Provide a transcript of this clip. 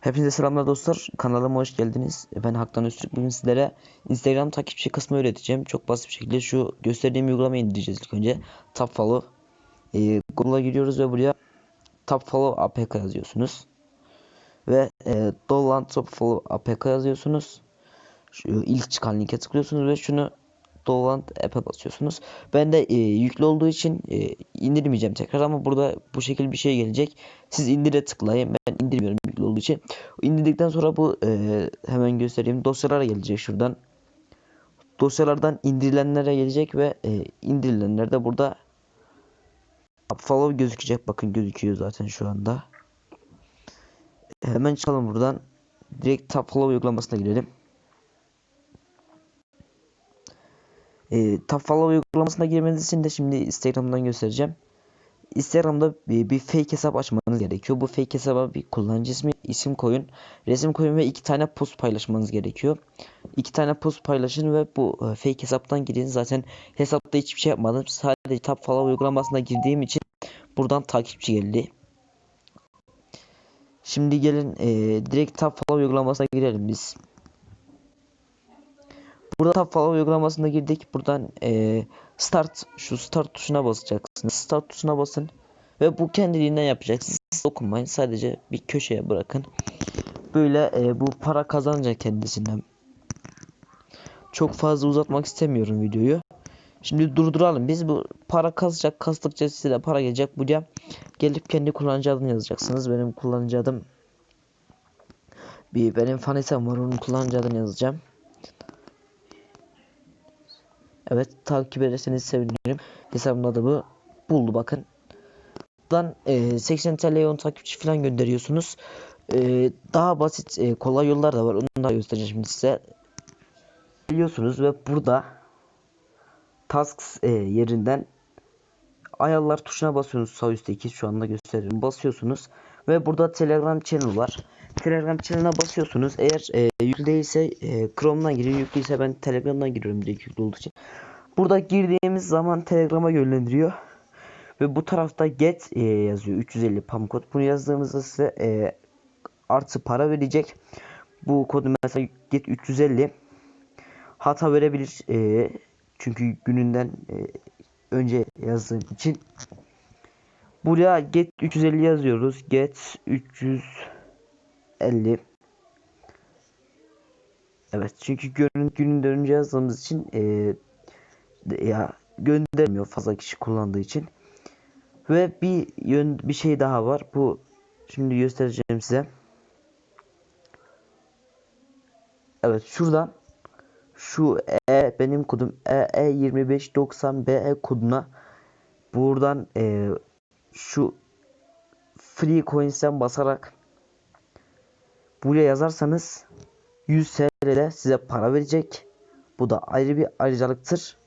Hepinize selamlar dostlar. Kanalıma hoş geldiniz. Ben Haktan Öztürk. Bugün sizlere Instagram takipçi kısmı öğreteceğim. Çok basit bir şekilde şu gösterdiğim uygulamayı indireceğiz ilk önce. Tap follow. Ee, Google'a giriyoruz ve buraya Tap follow APK yazıyorsunuz. Ve e, Dolan Tap follow APK yazıyorsunuz. Şu ilk çıkan linke tıklıyorsunuz ve şunu Dolan app'e basıyorsunuz. Ben de e, yüklü olduğu için e, indirmeyeceğim tekrar ama burada bu şekilde bir şey gelecek. Siz indire tıklayın. Ben indirmiyorum yüklü olduğu için. İndirdikten sonra bu e, hemen göstereyim. Dosyalara gelecek şuradan. Dosyalardan indirilenlere gelecek ve e, indirilenler de burada follow gözükecek. Bakın gözüküyor zaten şu anda. Hemen çıkalım buradan. Direkt tab follow uygulamasına girelim. E, tab follow uygulamasına girmeniz için de şimdi Instagram'dan göstereceğim. Instagram'da bir, bir fake hesap açmanız gerekiyor. Bu fake hesaba bir kullanıcı ismi, isim koyun, resim koyun ve iki tane post paylaşmanız gerekiyor. İki tane post paylaşın ve bu e, fake hesaptan girin. Zaten hesapta hiçbir şey yapmadım. Sadece follow uygulamasına girdiğim için buradan takipçi geldi. Şimdi gelin e, direkt follow uygulamasına girelim biz. Burada tab follow uygulamasına girdik. Buradan e, start şu start tuşuna basacaksınız. Start tuşuna basın ve bu kendiliğinden yapacaksınız. Dokunmayın. Sadece bir köşeye bırakın. Böyle e, bu para kazanacak kendisinden. Çok fazla uzatmak istemiyorum videoyu. Şimdi durduralım. Biz bu para kazacak kastıkça size de para gelecek. Buraya gelip kendi kullanıcı adını yazacaksınız. Benim kullanıcı adım bir benim fan hesabım var. Onun kullanıcı adını yazacağım. Evet takip ederseniz sevinirim. Hesabımın adı bu. Buldu bakın. Buradan e, 80 TL'ye 10 takipçi falan gönderiyorsunuz. E, daha basit e, kolay yollar da var. Onu da göstereceğim şimdi size. Biliyorsunuz ve burada tasks e, yerinden ayarlar tuşuna basıyorsunuz. Sağ üstteki şu anda gösteriyorum basıyorsunuz. Ve burada telegram channel var. Telegram channel'a basıyorsunuz. Eğer e, yüklü değilse e, chrome'dan giriyor. Yüklüyse ben telegram'dan giriyorum direkt yüklü olduğu için. Burada girdiğimiz zaman telegrama yönlendiriyor. Ve bu tarafta get e, yazıyor. 350 pam kod. Bunu yazdığımızda size e, artı para verecek. Bu kodu mesela get 350 hata verebilir e, çünkü gününden e, önce yazdığım için buraya get 350 yazıyoruz. Get 350 Evet çünkü günün gününden önce yazdığımız için e, ya göndermiyor fazla kişi kullandığı için. Ve bir yön bir şey daha var. Bu şimdi göstereceğim size. Evet şuradan şu E benim kodum EE2590BE koduna buradan e, şu free coins'ten basarak buraya yazarsanız 100 TL'de size para verecek. Bu da ayrı bir ayrıcalıktır.